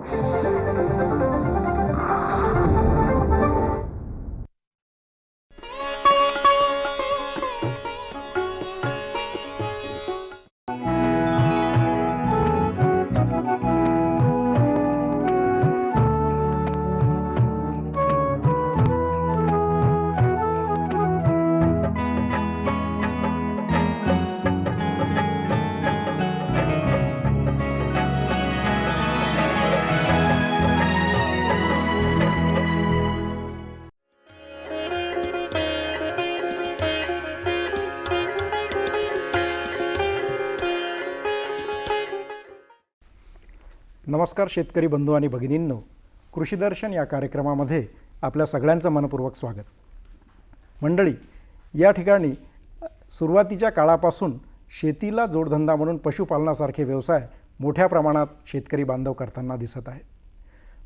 Thank you. नमस्कार शेतकरी बंधू आणि भगिनींनो. कृषीदर्शन या कार्यक्रमामध्ये आपल्या सगळ्यांचं मनपूर्वक स्वागत. मंडळी या ठिकाणी सुरुवातीच्या काळापासून शेतीला जोडधंदा म्हणून पशुपालनासारखे व्यवसाय मोठ्या प्रमाणात शेतकरी बांधव करताना दिसत आहेत.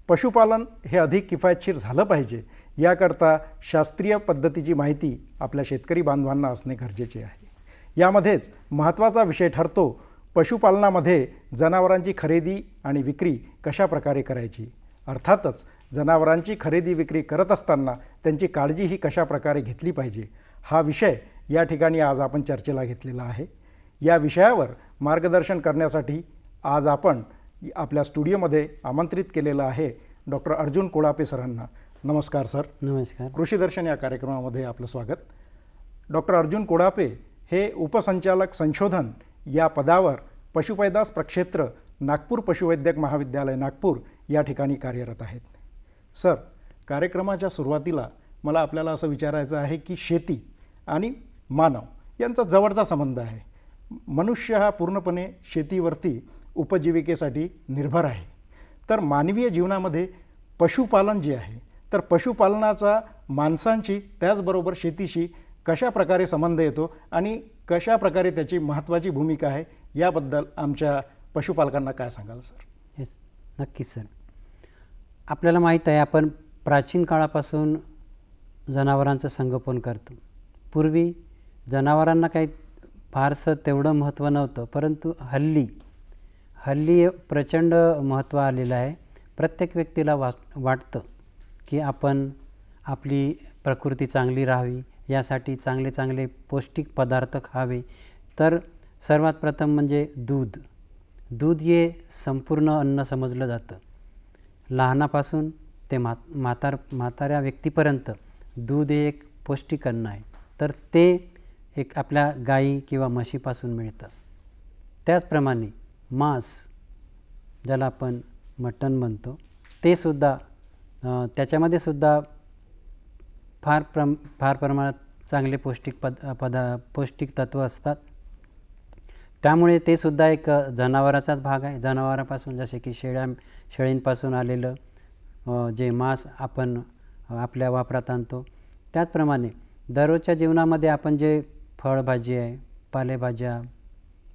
पशुपालन हे अधिक किफायतशीर झालं पाहिजे याकरता शास्त्रीय पद्धतीची माहिती आपल्या शेतकरी बांधवांना असणे गरजेचे आहे. यामध्येच महत्त्वाचा विषय ठरतो पशुपालनामध्ये जनावरांची खरेदी आणि विक्री कशा प्रकारे करायची? अर्थातच जनावरांची खरेदी विक्री करत असताना त्यांची काळजी ही कशा प्रकारे घेतली पाहिजे? हा विषय या ठिकाणी आज आपण चर्चेला घेतलेला आहे. या विषयावर मार्गदर्शन करण्यासाठी आज आपण आपल्या स्टुडिओमध्ये आमंत्रित केलेलं आहे डॉक्टर अर्जुन कोळापे सरांना. नमस्कार सर. नमस्कार. कृषीदर्शन या कार्यक्रमामध्ये आपलं स्वागत. डॉक्टर अर्जुन कोडापे हे उपसंचालक संशोधन या पदावर पशुपैदास प्रक्षेत्र नागपूर पशुवैद्यक महाविद्यालय नागपूर या ठिकाणी कार्यरत आहेत. सर कार्यक्रमाच्या सुरुवातीला मला आपल्याला असं विचारायचं आहे की शेती आणि मानव यांचा जवळचा संबंध आहे. मनुष्य हा पूर्णपणे शेतीवरती उपजीविकेसाठी निर्भर आहे. तर मानवीय जीवनामध्ये पशुपालन जे आहे तर पशुपालनाचा माणसांची त्याचबरोबर शेतीशी कशा प्रकारे संबंध येतो आणि कशा प्रकारे त्याची महत्त्वाची भूमिका आहे याबद्दल आमच्या पशुपालकांना काय सांगाल सर? येस नक्कीच सर. आपल्याला माहीत आहे आपण प्राचीन काळापासून जनावरांचं संगोपन करतो. पूर्वी जनावरांना काही फारसं तेवढं महत्त्व नव्हतं परंतु हल्ली हल्ली प्रचंड महत्त्व आलेलं आहे. प्रत्येक व्यक्तीला वा वाटतं की आपण आपली प्रकृती चांगली राहावी यासाठी चांगले चांगले पौष्टिक पदार्थ खावे. तर सर्वात प्रथम म्हणजे दूध. दूध हे संपूर्ण अन्न समजलं जातं. लहानापासून ते मा म्हातार म्हाताऱ्या व्यक्तीपर्यंत दूध हे एक पौष्टिक अन्न आहे. तर ते एक आपल्या गाई किंवा म्हशीपासून मिळतं. त्याचप्रमाणे मांस ज्याला आपण मटण म्हणतो ते सुद्धा त्याच्यामध्ये सुद्धा फार प्रम फार प्रमाणात चांगले पौष्टिक पद पदा पौष्टिक तत्त्व असतात. त्यामुळे ते सुद्धा एक जनावराचाच भाग आहे. जनावरापासून जसे की शेळ्या शेळींपासून आलेलं जे मांस आपण आपल्या वापरात आणतो त्याचप्रमाणे दररोजच्या जीवनामध्ये आपण जे फळभाजी आहे पालेभाज्या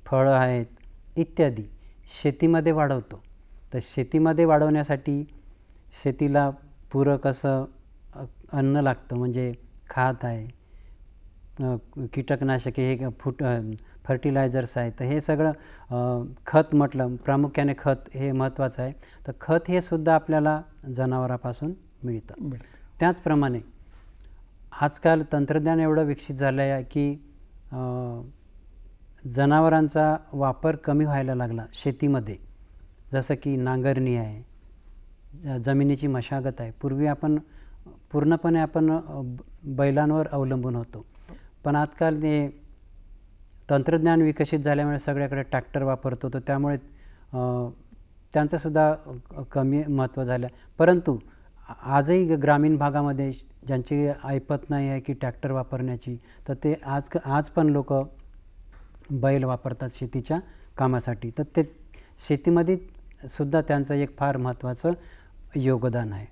फळं आहेत इत्यादी शेतीमध्ये वाढवतो. तर शेतीमध्ये वाढवण्यासाठी शेतीला पूरक असं अन्न लागतं म्हणजे खात आहे कीटकनाशके हे फुट फर्टिलायझर्स आहे तर हे सगळं खत म्हटलं प्रामुख्याने खत हे महत्त्वाचं आहे. तर खत हे सुद्धा आपल्याला जनावरापासून मिळतं. त्याचप्रमाणे आजकाल तंत्रज्ञान एवढं विकसित झालं आहे की जनावरांचा वापर कमी व्हायला लागला शेतीमध्ये. जसं की नांगरणी आहे जमिनीची मशागत आहे. पूर्वी आपण पूर्णपणे आपण बैलांवर अवलंबून होतो. पण आजकाल ते तंत्रज्ञान विकसित झाल्यामुळे सगळ्याकडे ट्रॅक्टर वापरतो तर त्यामुळे त्यांचंसुद्धा कमी महत्त्व झालं. परंतु आजही ग- ग्रामीण भागामध्ये श- ज्यांची ऐपत नाही आहे की ट्रॅक्टर वापरण्याची तर ते आज आज पण लोक बैल वापरतात शेतीच्या कामासाठी. तर ते शेतीमध्ये सुद्धा त्यांचं एक फार महत्त्वाचं योगदान आहे.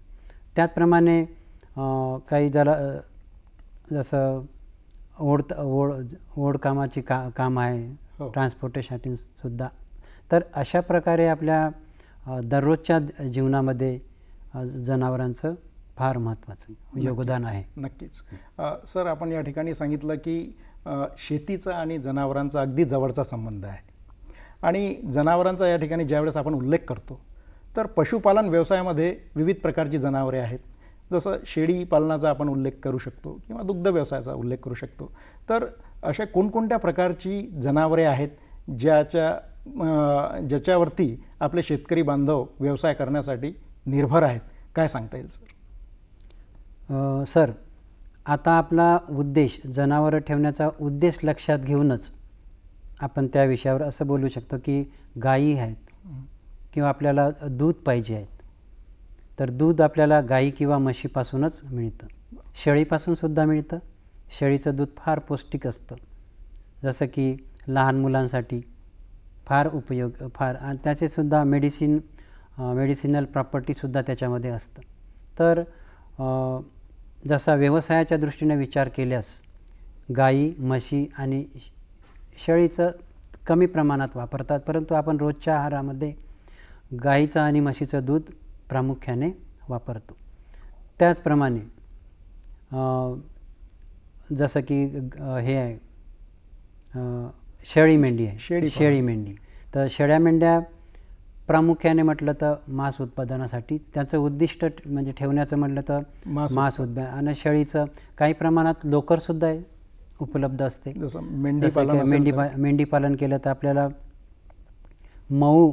त्याचप्रमाणे काही ज्याला जसं ओढ ओढ ओढकामाची का काम आहे. हो. ट्रान्सपोर्टेसाठी सुद्धा. तर अशा प्रकारे आपल्या दररोजच्या जीवनामध्ये जनावरांचं फार महत्त्वाचं योगदान आहे. नक्कीच. सर आपण या ठिकाणी सांगितलं की शेतीचा आणि जनावरांचा अगदी जवळचा संबंध आहे. आणि जनावरांचा या ठिकाणी ज्यावेळेस आपण उल्लेख करतो तर पशुपालन व्यवसायामध्ये विविध प्रकारची जनावरे आहेत. जसं शेळी पालनाचा आपण उल्लेख करू शकतो किंवा दुग्ध व्यवसायाचा उल्लेख करू शकतो. तर अशा कोणकोणत्या प्रकारची जनावरे आहेत ज्याच्या ज्याच्यावरती आपले शेतकरी बांधव व्यवसाय करण्यासाठी निर्भर आहेत? काय सांगता येईल सर? सर आता आपला उद्देश जनावरं ठेवण्याचा उद्देश लक्षात घेऊनच आपण त्या विषयावर असं बोलू शकतो की गायी आहेत किंवा आपल्याला दूध पाहिजे आहेत तर दूध आपल्याला गाई किंवा म्हशीपासूनच मिळतं. शेळीपासून सुद्धा मिळतं. शेळीचं दूध फार पौष्टिक असतं. जसं की लहान मुलांसाठी फार उपयोग फार आणि त्याचेसुद्धा मेडिसिन मेडिसिनल प्रॉपर्टीसुद्धा त्याच्यामध्ये असतं. तर जसा व्यवसायाच्या दृष्टीने विचार केल्यास गाई म्हशी आणि शेळीचं कमी प्रमाणात वापरतात. परंतु आपण रोजच्या आहारामध्ये गाईचं आणि म्हशीचं दूध प्रामुख्याने वापरतो. त्याचप्रमाणे जसं की हे आहे शेळी मेंढी आहे. शेळी. शेळी मेंढी. तर शेळ्या मेंढ्या प्रामुख्याने म्हटलं तर मांस उत्पादनासाठी त्याचं उद्दिष्ट म्हणजे ठेवण्याचं म्हटलं तर मांस उत्पादन. आणि शेळीचं काही प्रमाणात लोकरसुद्धा आहे उपलब्ध असते. जसं मेंढी मेंढी पालन केलं तर आपल्याला मऊ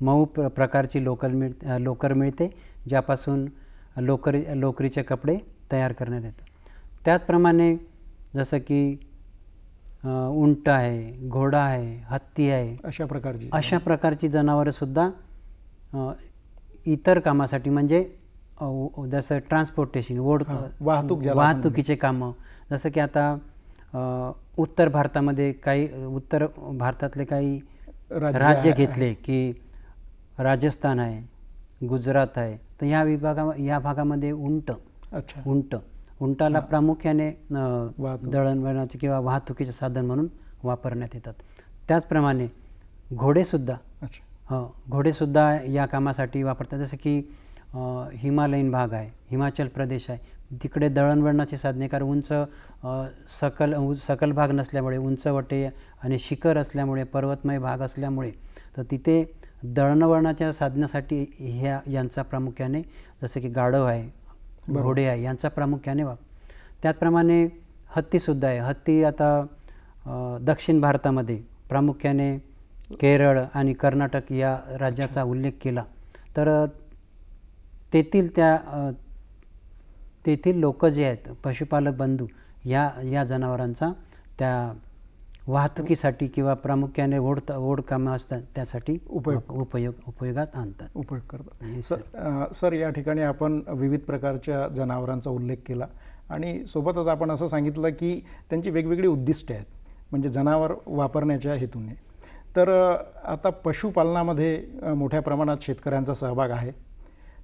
मऊ प्र प्रकारची लोकर मिळ लोकर मिळते ज्यापासून लोकरी लोकरीचे कपडे तयार करण्यात येतात. त्याचप्रमाणे जसं की उंट आहे घोडा आहे हत्ती आहे अशा प्रकारची. अशा प्रकारची जनावरंसुद्धा इतर कामासाठी म्हणजे जसं ट्रान्सपोर्टेशन ओढ वाहतूक वाहतुकीचे कामं. जसं की आता उत्तर भारतामध्ये काही उत्तर भारतातले काही राज्य घेतले की राजस्थान आहे गुजरात आहे तर ह्या विभागा या भागामध्ये उंट अच्छा. उंट. उंटाला प्रामुख्याने. दळणवळणाचे किंवा वाहतुकीचे साधन म्हणून वापरण्यात येतात. त्याचप्रमाणे घोडेसुद्धा अच्छा. हो घोडेसुद्धा या कामासाठी वापरतात. जसं की हिमालयीन भाग आहे हिमाचल प्रदेश आहे. तिकडे दळणवळणाची साधने कारण उंच सकल उ- सकल भाग नसल्यामुळे उंचवटे आणि शिखर असल्यामुळे पर्वतमय भाग असल्यामुळे तर तिथे दळणवळणाच्या साधनासाठी ह्या यांचा प्रामुख्याने जसं की गाढव आहे घोडे आहे यांचा प्रामुख्याने वापर त्याचप्रमाणे हत्तीसुद्धा आहे. हत्ती आता दक्षिण भारतामध्ये प्रामुख्याने केरळ आणि कर्नाटक या राज्याचा उल्लेख केला. तर तेथील त्या तेथील लोक जे आहेत पशुपालक बंधू या या जनावरांचा त्या वाहतुकीसाठी किंवा प्रामुख्याने ओढ ओढ कामं असतात त्यासाठी उपयोग. उपयोग उपयोगात आणतात. उपयोग करतात. Sir sir. या ठिकाणी आपण विविध प्रकारच्या जनावरांचा उल्लेख केला आणि सोबतच आपण असं सांगितलं की त्यांची वेगवेगळी उद्दिष्टे आहेत म्हणजे जनावर वापरण्याच्या हेतूने. तर आता पशुपालनामध्ये मोठ्या प्रमाणात शेतकऱ्यांचा सहभाग आहे.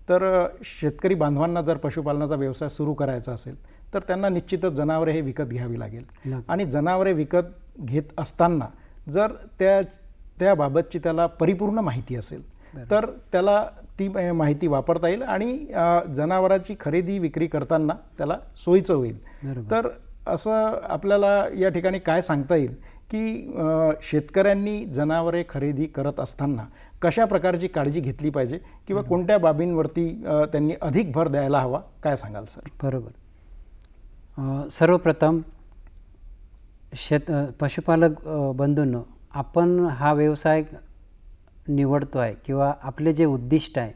तर शेतकरी बांधवांना जर पशुपालनाचा व्यवसाय सुरू करायचा असेल तर त्यांना निश्चितच जनावरे हे विकत घ्यावी लागेल. लाग- आणि जनावरे विकत घेत असताना जर त्या त्याबाबतची त्याला परिपूर्ण माहिती असेल तर त्याला ती माहिती वापरता येईल आणि जनावराची खरेदी विक्री करताना त्याला सोयीचं होईल. तर असं आपल्याला या ठिकाणी काय सांगता येईल की शेतकऱ्यांनी जनावरे खरेदी करत असताना कशा प्रकारची काळजी घेतली पाहिजे किंवा कोणत्या बाबींवरती त्यांनी अधिक भर द्यायला हवा काय सांगाल सर? बरोबर. सर्वप्रथम शेत पशुपालक बंधूंनो आपण हा व्यवसाय निवडतो आहे किंवा आपले जे उद्दिष्ट आहे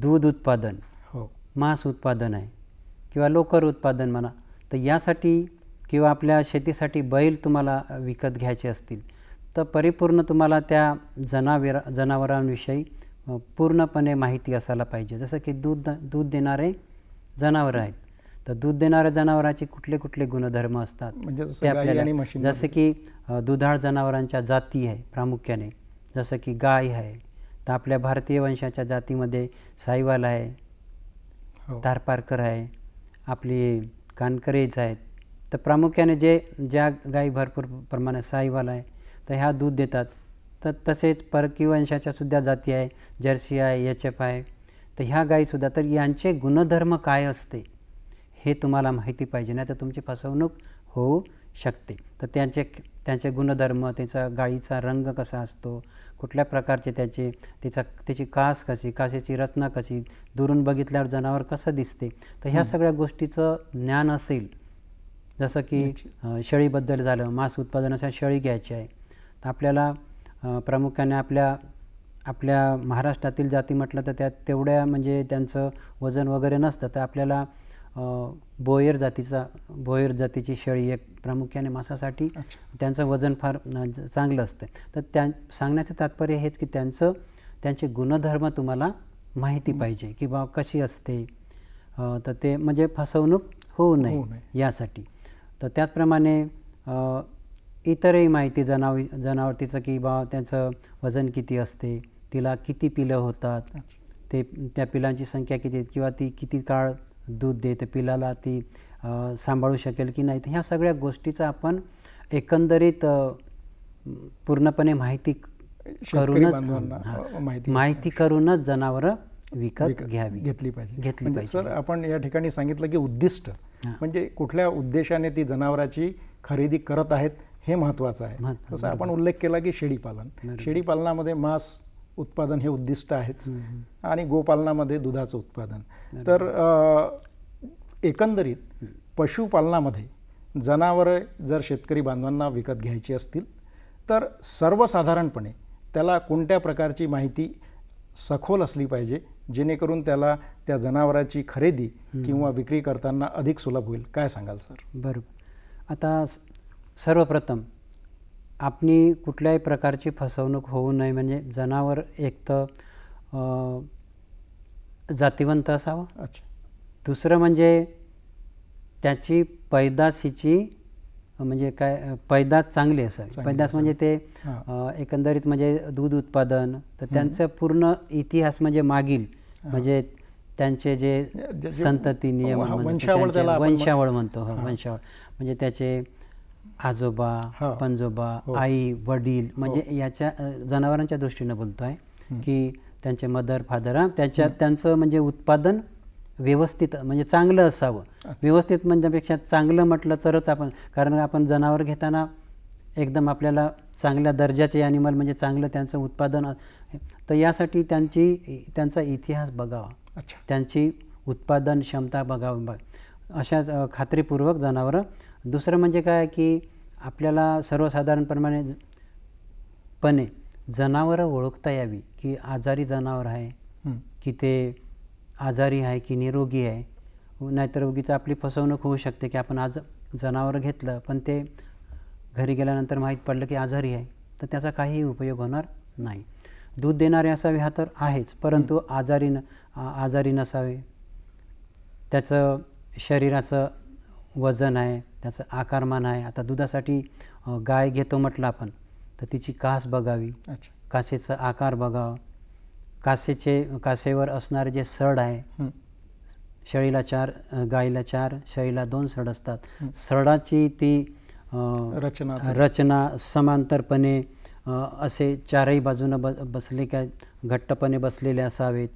दूध उत्पादन हो. मांस उत्पादन आहे किंवा लोकर उत्पादन म्हणा तर यासाठी किंवा आपल्या शेतीसाठी बैल तुम्हाला विकत घ्यायचे असतील तर परिपूर्ण तुम्हाला त्या जनावर जनावरांविषयी पूर्णपणे माहिती असायला पाहिजे. जसं की दूध दूध देणारे जनावरं आहेत. तर दूध देणाऱ्या जनावरांचे कुठले कुठले गुणधर्म असतात म्हणजे ते आपल्याला. जसं की दुधाळ जनावरांच्या जाती आहे प्रामुख्याने. जसं की गाय आहे. तर आपल्या भारतीय वंशाच्या जातीमध्ये साईवाल आहे हो. धारपारकर आहे आपली कानकरेज आहेत. तर प्रामुख्याने जे ज्या गाई भरपूर प्रमाणात साईवाल आहे तर ह्या दूध देतात. तर तसेच परकीय वंशाच्या सुद्धा जाती आहे जर्सी आहे एच एफ आहे. तर ह्या गाईसुद्धा तर यांचे गुणधर्म काय असते? हे तुम्हाला माहिती पाहिजे नाही तर तुमची फसवणूक होऊ शकते. तर त्यांचे त्यांचे गुणधर्म त्याचा गाईचा रंग कसा असतो कुठल्या प्रकारचे त्याचे त्याचा त्याची कास कशी कासेची रचना कशी दुरून बघितल्यावर जनावर कसं दिसते तर ह्या सगळ्या गोष्टीचं ज्ञान असेल. जसं की शेळीबद्दल झालं मांस उत्पादनासाठी शेळी घ्यायची आहे. तर आपल्याला प्रामुख्याने आपल्या आपल्या महाराष्ट्रातील जाती म्हटलं तर त्यात तेवढ्या म्हणजे त्यांचं वजन वगैरे नसतं तर आपल्याला बोयर जातीचा बोयर जातीची शेळी एक प्रामुख्याने मांसासाठी त्यांचं वजन फार चांगलं असतं. तर त्या सांगण्याचं तात्पर्य हेच की त्यांचं त्यांचे गुणधर्म तुम्हाला माहिती पाहिजे की बा कशी असते. तर ते म्हणजे फसवणूक होऊ नये. यासाठी. तर त्याचप्रमाणे इतरही माहिती जनाव जनावर तिचं की बा त्यांचं वजन किती असते तिला किती पिलं होतात ते त्या पिलांची संख्या किती किंवा ती किती काळ दूध देते पिलाला ती सांभाळू शकेल की नाही ह्या सगळ्या गोष्टीचा आपण एकंदरीत पूर्णपणे माहिती करूनच माहिती करूनच जनावरं विकत घ्यावी. घेतली पाहिजे. घेतली म्हणजे पाहिजे. सर आपण या ठिकाणी सांगितलं की उद्दिष्ट. म्हणजे कुठल्या उद्देशाने ती जनावराची खरेदी करत आहेत हे महत्त्वाचं आहे. तसं आपण उल्लेख केला की शेळीपालन. शेळीपालनामध्ये मांस उत्पादन हे उद्दिष्ट आहेच. आणि गोपालनामध्ये दुधाचं उत्पादन. तर एकंदरीत पशुपालनामध्ये जनावरं जर शेतकरी बांधवांना विकत घ्यायची असतील तर सर्वसाधारणपणे त्याला कोणत्या प्रकारची माहिती सखोल असली पाहिजे जेणेकरून त्याला त्या जनावराची खरेदी किंवा विक्री करताना अधिक सुलभ होईल? काय सांगाल सर? बरोबर. आता सर्वप्रथम आपली कुठल्याही प्रकारची फसवणूक होऊ नये. म्हणजे जनावर एक तर जातिवंत असावं. अच्छा. दुसरं म्हणजे त्याची पैदाशीची म्हणजे काय पैदास चांगली असावी. पैदास म्हणजे ते एकंदरीत म्हणजे दूध उत्पादन तर त्यांचं पूर्ण इतिहास म्हणजे मागील. म्हणजे त्यांचे जे संतती नियम वंशावळ म्हणतो हो. वंशावळ. म्हणजे त्याचे आजोबा हा. पंजोबा हो. आई वडील म्हणजे याच्या अ, जनावरांच्या दृष्टीनं बोलतो आहे की त्यांचे मदर फादर हा त्याच्या त्यांचं म्हणजे उत्पादन व्यवस्थित म्हणजे चांगलं असावं. व्यवस्थित म्हणण्यापेक्षा चांगलं म्हटलं तरच आपण कारण आपण जनावर घेताना एकदम आपल्याला चांगल्या दर्जाचे ॲनिमल म्हणजे चांगलं त्यांचं उत्पादन अ- तर यासाठी त्यांची त्यांचा इतिहास बघावा. अच्छा. त्यांची उत्पादन क्षमता बघावी. बघ अशाच अ, खात्रीपूर्वक जनावरं दुसरं म्हणजे काय की आपल्याला सर्वसाधारणप्रमाणे पणे जनावरं ओळखता यावी की आजारी जनावर आहे. की ते आजारी आहे की निरोगी आहे. नाहीतर उगीच आपली फसवणूक होऊ शकते की आपण आज जनावरं घेतलं पण ते घरी गेल्यानंतर माहीत पडलं की आजारी आहे तर त्याचा काहीही उपयोग होणार नाही. दूध देणारे असावे हा तर आहेच परंतु आजारी न आजारी नसावे. त्याचं शरीराचं वजन आहे त्याचं आकारमान आहे. आता दुधासाठी गाय घेतो म्हटलं आपण तर तिची कास बघावी कासेचा आकार बघावा. कासेचे कासेवर असणारे जे सड आहे. शेळीला चार अ, गाईला चार शेळीला दोन सड असतात. सडाची ती रचना रचना समांतरपणे असे चारही बाजूनं ब बसले काय घट्टपणे बसलेले असावेत.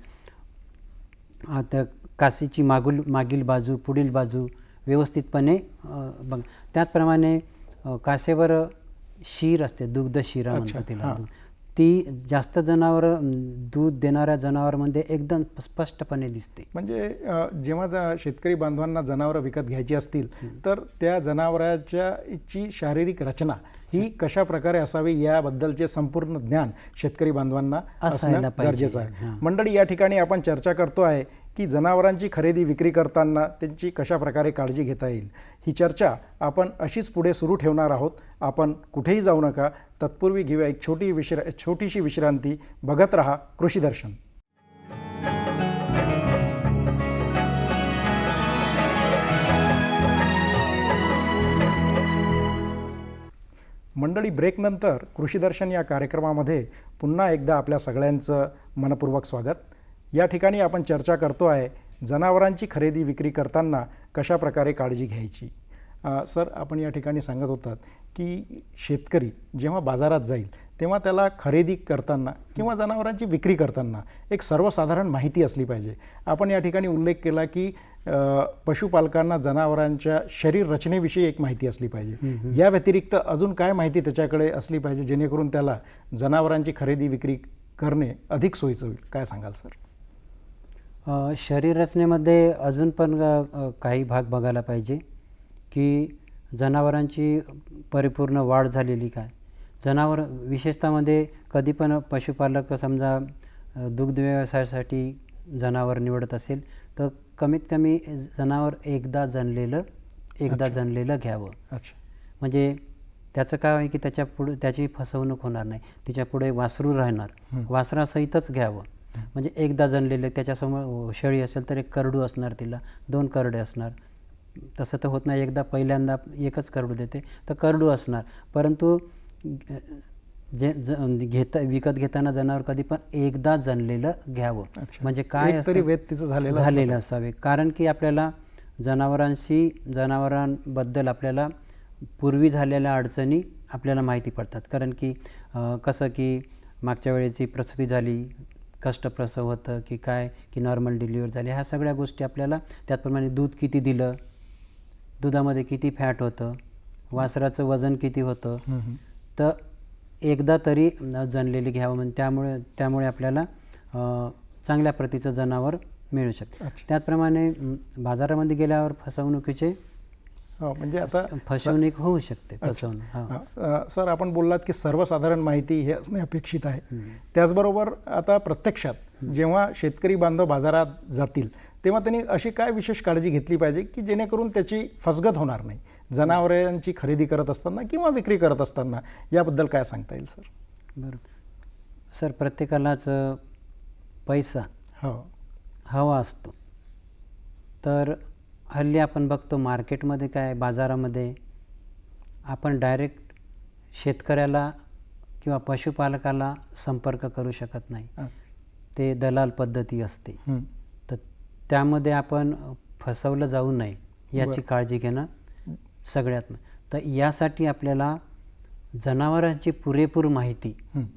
आता काशीची मागुल मागील बाजू पुढील बाजू व्यवस्थितपणे बघ. त्याचप्रमाणे कासेवर शीर असते दुग्ध शिरा म्हणतात तिला. ती जास्त जनावरं दूध देणाऱ्या जनावरांमध्ये एकदम स्पष्टपणे दिसते. म्हणजे जेव्हा शेतकरी बांधवांना जनावरं विकत घ्यायची असतील तर त्या जनावराच्या ची शारीरिक रचना ही कशा प्रकारे असावी याबद्दलचे संपूर्ण ज्ञान शेतकरी बांधवांना असणं. गरजेचं आहे. मंडळी या ठिकाणी आपण चर्चा करतो आहे. की जनावरांची खरेदी विक्री करताना त्यांची कशा प्रकारे काळजी घेता येईल? ही चर्चा आपण अशीच पुढे सुरू ठेवणार आहोत. आपण कुठेही जाऊ नका. तत्पूर्वी घेऊया एक छोटी विश्रा छोटीशी विश्रांती. बघत रहा कृषी दर्शन. मंडळी ब्रेकनंतर कृषीदर्शन या कार्यक्रमामध्ये पुन्हा एकदा आपल्या सगळ्यांचं मनपूर्वक स्वागत. या ठिकाणी आपण चर्चा करतो आहे जनावरांची खरेदी विक्री करताना कशा प्रकारे काळजी घ्यायची. सर आपण या ठिकाणी सांगत होतात की शेतकरी जेव्हा बाजारात जाईल तेव्हा त्याला खरेदी करताना किंवा जनावरांची विक्री करताना एक सर्वसाधारण माहिती असली पाहिजे. आपण या ठिकाणी उल्लेख केला की पशुपालकांना जनावरांच्या शरीर रचनेविषयी एक माहिती असली पाहिजे. या व्यतिरिक्त अजून काय माहिती त्याच्याकडे असली पाहिजे जेणेकरून त्याला जनावरांची खरेदी विक्री करणे अधिक सोयीचं होईल? काय सांगाल सर? अ, शरीर रचनेमध्ये अजून पण काही भाग बघायला पाहिजे की जनावरांची परिपूर्ण वाढ झालेली काय? जनावर विशेषतामध्ये कधी पण पशुपालक समजा दुग्ध व्यवसायासाठी जनावर निवडत असेल तर कमीत कमी जनावर एकदा जनलेलं एकदा जनलेलं घ्यावं. अच्छा. म्हणजे त्याचं काय आहे की त्याच्या पुढे त्याची फसवणूक होणार नाही. तिच्या पुढे वासरू राहणार. वासरासहितच घ्यावं. म्हणजे एकदा जनलेले त्याच्यासमोर शेळी असेल तर एक करडू असणार तिला दोन करडे असणार. तसं तर होत नाही एकदा पहिल्यांदा एकच करडू देते तर करडू असणार. परंतु जे ज घेता विकत घेताना जनावर कधी पण एकदा जनलेलं घ्यावं. म्हणजे काय तरी? वेद तिचं झालेलं झालेलं असावे. कारण की आपल्याला जनावरांशी जनावरांबद्दल आपल्याला पूर्वी झालेल्या अडचणी आपल्याला माहिती पडतात. कारण की कसं की मागच्या वेळेची प्रसूती झाली कष्टप्रसव होतं की काय की नॉर्मल डिलिव्हर झाली ह्या सगळ्या गोष्टी आपल्याला त्याचप्रमाणे दूध किती दिलं दुधामध्ये किती फॅट होतं वासराचं वजन किती होतं. तर एकदा तरी अ, जनलेली घ्यावं म्हणजे त्यामुळे त्यामुळे आपल्याला चांगल्या प्रतीचं जनावर मिळू शकतं. त्याचप्रमाणे बाजारामध्ये गेल्यावर फसवणुकीचे म्हणजे आता फसवणूक होऊ शकते फसवणूक हा. हा, सर आपण बोललात की सर्वसाधारण माहिती हे असणे अपेक्षित आहे. त्याचबरोबर आता प्रत्यक्षात जेव्हा शेतकरी बांधव बाजारात जातील तेव्हा त्यांनी अशी काय विशेष काळजी घेतली पाहिजे की जेणेकरून त्याची फसगत होणार नाही? जनावरांची खरेदी करत असताना किंवा विक्री करत असताना? याबद्दल काय सांगता येईल सर? बरोबर सर प्रत्येकालाच पैसा हो. हवा असतो. तर हल्ली आपण बघतो मार्केटमध्ये काय बाजारामध्ये आपण डायरेक्ट शेतकऱ्याला किंवा पशुपालकाला संपर्क करू शकत नाही. ते दलाल पद्धती असते. तर त्यामध्ये आपण फसवलं जाऊ नये याची काळजी घेणं सगळ्यात तर यासाठी आपल्याला जनावरांची पुरेपूर माहिती.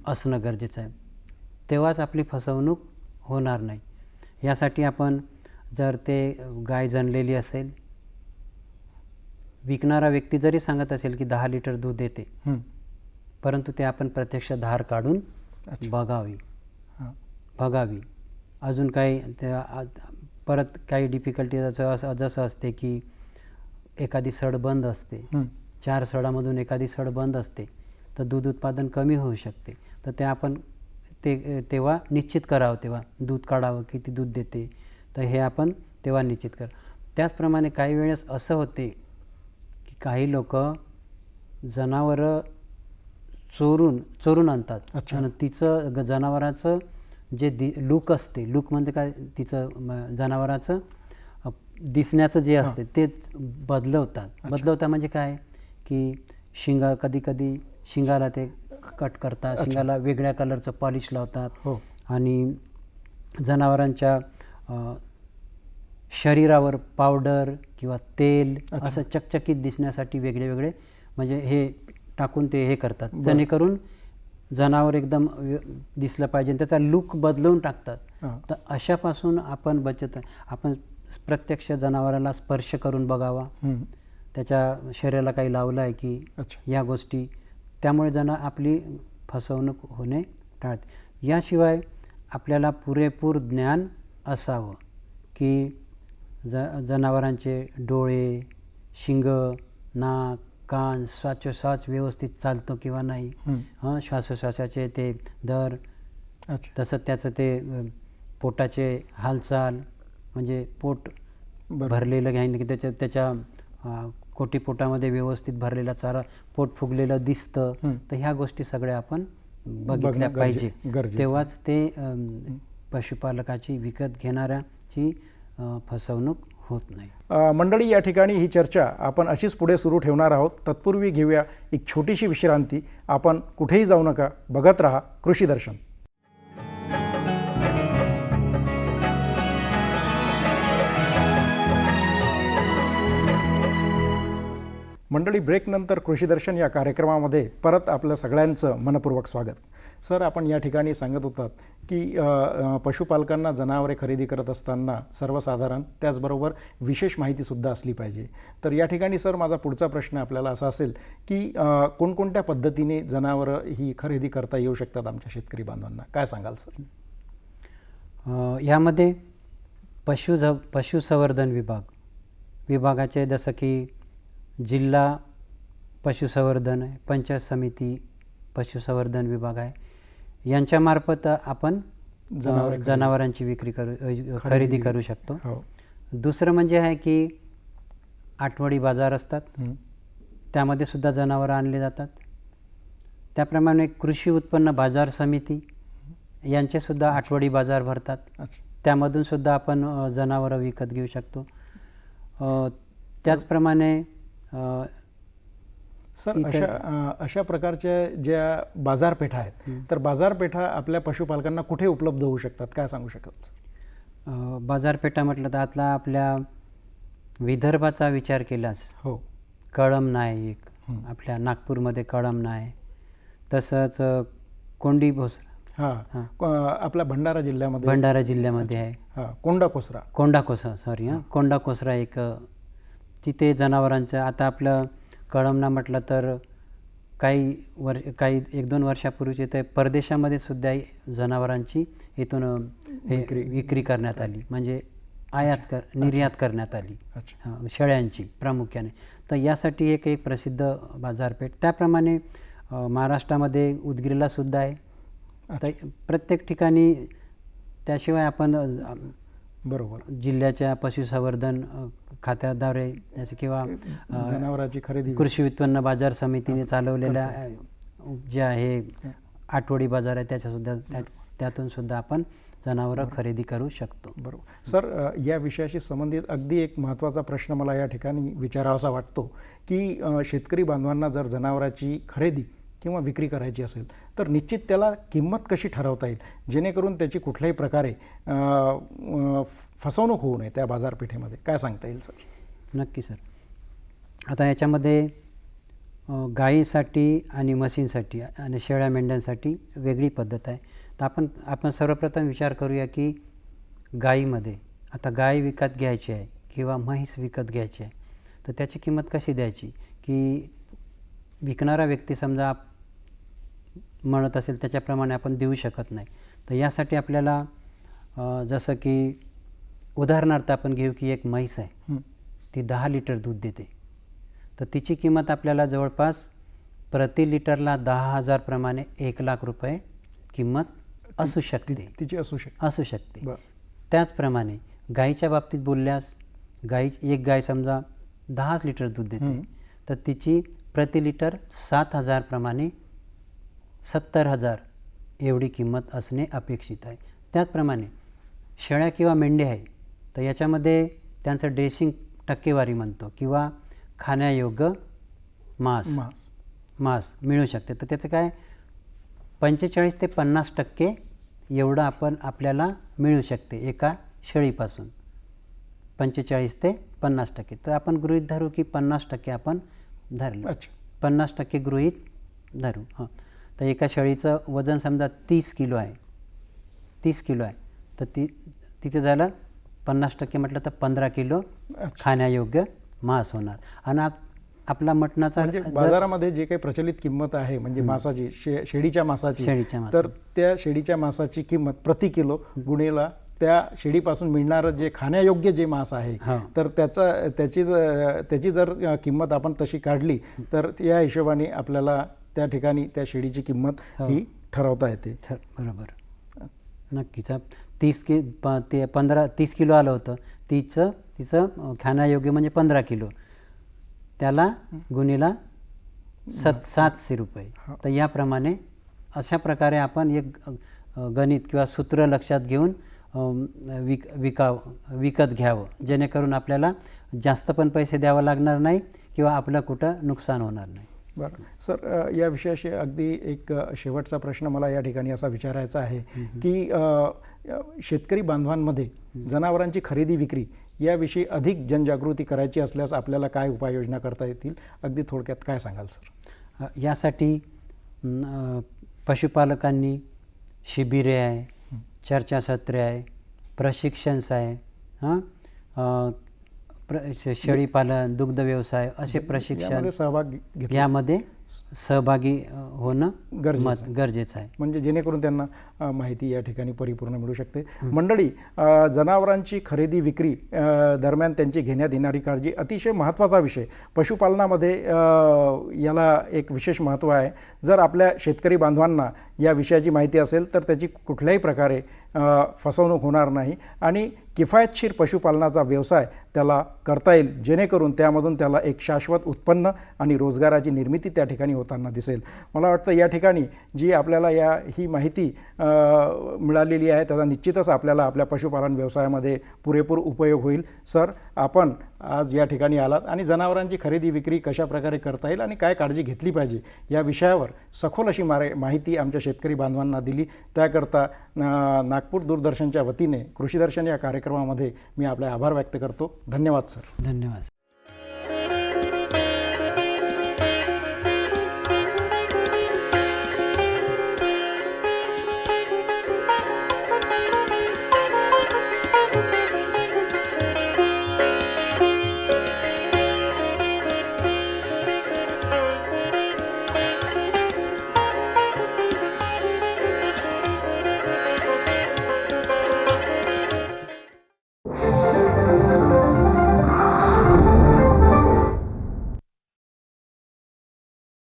असणं गरजेचं आहे तेव्हाच आपली फसवणूक होणार नाही यासाठी आपण जर ते गाय जनलेली असेल विकणारा व्यक्ती जरी सांगत असेल की दहा लिटर दूध देते. परंतु ते आपण प्रत्यक्ष धार काढून. बघावी. बघावी अजून काही त्या परत काही डिफिकल्टी जसं असं जसं असते की एखादी सड बंद असते. चार सडामधून एखादी सड बंद असते तर दूध उत्पादन कमी होऊ शकते तर ते आपण ते तेव्हा निश्चित करावं तेव्हा दूध काढावं किती दूध देते तर हे आपण तेव्हा निश्चित कर. त्याचप्रमाणे काही वेळेस असं होते की काही लोक जनावरं चोरून चोरून आणतात. अच्छा. आणि तिचं ग- जनावराचं जे दि लूक असते लूक म्हणजे काय? तिचं म, जनावराचं दिसण्याचं जे असते ते बदलवतात. बदलवतात म्हणजे काय? की शिंगा कधी कधी शिंगाला ते कट करतात शिंगाला वेगळ्या कलरचं पॉलिश लावतात हो. आणि जनावरांच्या शरीरावर पावडर किंवा तेल असं चकचकीत दिसण्यासाठी वेगळे वेगळे म्हणजे हे टाकून ते हे करतात. जेणेकरून जनावर एकदम दिसलं पाहिजे त्याचा लुक बदलवून टाकतात. तर अशापासून आपण बचत आपण प्रत्यक्ष जनावराला स्पर्श करून बघावा. त्याच्या शरीराला काही लावलं आहे की या गोष्टी त्यामुळे जना आपली फसवणूक होणे टाळते. याशिवाय आपल्याला पुरेपूर ज्ञान असावं की ज जनावरांचे डोळे शिंग नाक कान श्वासोश्वास व्यवस्थित चालतो किंवा नाही हं. श्वासोश्वासाचे ते दर तसं त्याचं ते पोटाचे हालचाल म्हणजे पोट. भरलेलं घ्यायला की त्याच्या त्याच्या अ, कोटीपोटामध्ये व्यवस्थित भरलेला चारा पोट फुगलेलं दिसतं. तर ह्या गोष्टी सगळ्या आपण बघितल्या पाहिजे तेव्हाच ते पशुपालकाची विकत घेणाऱ्याची फसवणूक होत नाही. मंडळी या ठिकाणी ही चर्चा आपण अशीच पुढे सुरू ठेवणार आहोत. तत्पूर्वी घेऊया एक छोटीशी विश्रांती. आपण कुठेही जाऊ नका. बघत राहा कृषी दर्शन. मंडळी ब्रेकनंतर कृषीदर्शन या कार्यक्रमामध्ये परत आपलं सगळ्यांचं मनपूर्वक स्वागत. सर आपण या ठिकाणी सांगत होतात की पशुपालकांना जनावरे खरेदी करत असताना सर्वसाधारण त्याचबरोबर विशेष माहितीसुद्धा असली पाहिजे. तर या ठिकाणी सर माझा पुढचा प्रश्न आपल्याला असा असेल की कोणकोणत्या पद्धतीने जनावरं ही खरेदी करता येऊ शकतात आमच्या शेतकरी बांधवांना? काय सांगाल सर? यामध्ये पशु ज पशुसंवर्धन विभाग विभागाचे जसं की जिल्हा पशुसंवर्धन आहे पंचायत समिती पशुसंवर्धन विभाग आहे. यांच्यामार्फत आपण जनावरांची विक्री करू खरेदी. करू शकतो. हो. दुसरं म्हणजे आहे की आठवडी बाजार असतात. त्यामध्ये सुद्धा जनावरं आणली जातात. त्याप्रमाणे कृषी उत्पन्न बाजार समिती यांचेसुद्धा आठवडी बाजार भरतात. त्यामधून सुद्धा आपण जनावरं विकत घेऊ शकतो. त्याचप्रमाणे सर अशा अशा प्रकारच्या ज्या बाजारपेठा आहेत तर बाजारपेठा आपल्या पशुपालकांना कुठे उपलब्ध होऊ शकतात? काय सांगू शकाल? अ, बाजारपेठा म्हटलं तर आता आपल्या विदर्भाचा विचार केल्यास हो. कळमना आहे एक. आपल्या नागपूरमध्ये कळमना आहे तसंच कोंडी भोसरा. हां. हां. आपल्या भंडारा जिल्ह्यामध्ये? भंडारा जिल्ह्यामध्ये आहे. हां. कोंडा कोसरा. कोंडा कोसरा सॉरी हां. कोंडा कोसरा एक तिथे जनावरांचं आता आपलं कळमना म्हटलं तर काही वर काही एक दोन वर्षापूर्वीचे ते परदेशामध्ये सुद्धा जनावरांची इथून विक्री. करण्यात आली. म्हणजे आयात कर निर्यात करण्यात आली. अच्छा. शेळ्यांची प्रामुख्याने. तर यासाठी एक एक प्रसिद्ध बाजारपेठ. त्याप्रमाणे महाराष्ट्रामध्ये उदगीरला सुद्धा आहे. तर प्रत्येक ठिकाणी त्याशिवाय आपण बरोबर. जिल्ह्याच्या पशुसंवर्धन खात्याद्वारे जसे किंवा जनावरांची खरेदी. कृषी उत्पन्न बाजार समितीने चालवलेल्या जे आहे आठवडी बाजार आहे त्याच्यासुद्धा त्या त्यातून सुद्धा आपण जनावरं खरेदी करू शकतो. बरोबर. सर या विषयाशी संबंधित अगदी एक महत्त्वाचा प्रश्न मला या ठिकाणी विचारावासा वाटतो की शेतकरी बांधवांना जर जनावराची खरेदी किंवा विक्री करायची असेल तर निश्चित त्याला किंमत कशी ठरवता येईल? जेणेकरून त्याची कुठल्याही प्रकारे फसवणूक होऊ नये त्या बाजारपेठेमध्ये. काय सांगता येईल सर? नक्की सर. आता याच्यामध्ये गाईसाठी गायीसाठी आणि म्हशींसाठी आणि शेळ्या मेंढ्यांसाठी वेगळी पद्धत आहे. तर आपण आपण सर्वप्रथम विचार करूया की गायीमध्ये आता गाय विकत घ्यायची आहे किंवा म्हैस विकत घ्यायची आहे तर त्याची किंमत कशी द्यायची? की विकणारा व्यक्ती समजा म्हणत असेल त्याच्याप्रमाणे आपण देऊ शकत नाही. तर यासाठी आपल्याला जसं की उदाहरणार्थ आपण घेऊ की एक म्हैस आहे. ती दहा लिटर दूध देते. तर तिची किंमत आपल्याला जवळपास प्रति लिटरला दहा हजारप्रमाणे एक लाख रुपये किंमत असू शकते. तिची असू शकते. असू शकते. त्याचप्रमाणे गाईच्या बाबतीत बोलल्यास गाई एक गाय समजा दहाच लिटर दूध देते. तर तिची प्रति लिटर सात हजारप्रमाणे सत्तर हजार एवढी किंमत असणे अपेक्षित आहे. त्याचप्रमाणे शेळ्या किंवा मेंढे आहे तर याच्यामध्ये त्यांचं ड्रेसिंग टक्केवारी म्हणतो किंवा खाण्यायोग्य मांस मांस. मांस मिळू शकते. तर त्याचं काय? पंचेचाळीस ते पन्नास टक्के एवढं आपण आपल्याला मिळू शकते एका शेळीपासून. पंचेचाळीस ते पन्नास टक्के. तर आपण गृहीत धरू की पन्नास टक्के आपण धरलं. पन्नास टक्के गृहीत धरू. हां. तर एका शेळीचं वजन समजा तीस किलो आहे. तीस किलो आहे. तर ती तिथे झालं पन्नास टक्के म्हटलं तर पंधरा किलो खाण्यायोग्य मांस होणार. आणि आप- आपला मटणाचा म्हणजे बाजारामध्ये जे काही प्रचलित किंमत आहे म्हणजे मांसाची शे शेळीच्या मांसाची शेळीच्या तर त्या शेळीच्या मांसाची किंमत प्रति किलो गुणेला त्या शेळीपासून मिळणारं जे खाण्यायोग्य जे मांस आहे. तर त्याचा त्याची त्याची जर किंमत आपण तशी काढली तर या हिशोबाने आपल्याला त्या ठिकाणी त्या शेळीची किंमत हो. ही ठरवता येते. बरोबर. नक्कीच. तीस कि प ते पंधरा तीस किलो आलं होतं. तिचं तिचं खाण्यायोग्य म्हणजे पंधरा किलो. त्याला गुणीला सत सातशे रुपये. हो. तर याप्रमाणे अशा प्रकारे आपण एक गणित किंवा सूत्र लक्षात घेऊन विक विकाव विकत घ्यावं. जेणेकरून आपल्याला जास्त पण पैसे द्यावं लागणार नाही किंवा आपलं कुठं नुकसान होणार नाही. बरं. सर या विषयाशी अगदी एक शेवटचा प्रश्न मला या ठिकाणी असा विचारायचा आहे की शेतकरी बांधवांमध्ये जनावरांची खरेदी विक्री याविषयी अधिक जनजागृती करायची असल्यास आपल्याला काय उपाययोजना करता येतील? अगदी थोडक्यात काय सांगाल सर? यासाठी पशुपालकांनी शिबिरे आहे चर्चासत्रे आहे प्रशिक्षन्स आहे हां? शेळीपालन दुग्ध व्यवसाय असे प्रशिक्षण यामध्ये सहभाग यामध्ये सहभागी होणं गरजेचं गरजेचं आहे. म्हणजे जेणेकरून त्यांना माहिती या ठिकाणी परिपूर्ण मिळू शकते. मंडळी जनावरांची खरेदी विक्री दरम्यान त्यांची घेण्यात येणारी काळजी अतिशय महत्त्वाचा विषय. पशुपालनामध्ये याला एक विशेष महत्त्व आहे. जर आपल्या शेतकरी बांधवांना या विषयाची माहिती असेल तर त्याची कुठल्याही प्रकारे फसवणूक होणार नाही. आणि किफायतशीर पशुपालनाचा व्यवसाय त्याला करता येईल जेणेकरून त्यामधून त्याला एक शाश्वत उत्पन्न आणि रोजगाराची निर्मिती त्या ठिकाणी होताना दिसेल. मला वाटतं या ठिकाणी जी आपल्याला या ही माहिती मिळालेली आहे त्याचा निश्चितच आपल्याला आपल्या पशुपालन व्यवसायामध्ये पुरेपूर उपयोग होईल. सर आपण आज या ठिकाणी आलात आणि जनावरांची खरेदी विक्री कशा प्रकारे करता येईल आणि काय काळजी घेतली पाहिजे या विषयावर सखोल अशी मारे माहिती आमच्या शेतकरी बांधवांना दिली. त्याकरता ना- नागपूर दूरदर्शनच्या वतीने कृषीदर्शन या कार्यक्रमामध्ये मी आपले आभार व्यक्त करतो. धन्यवाद सर. धन्यवाद.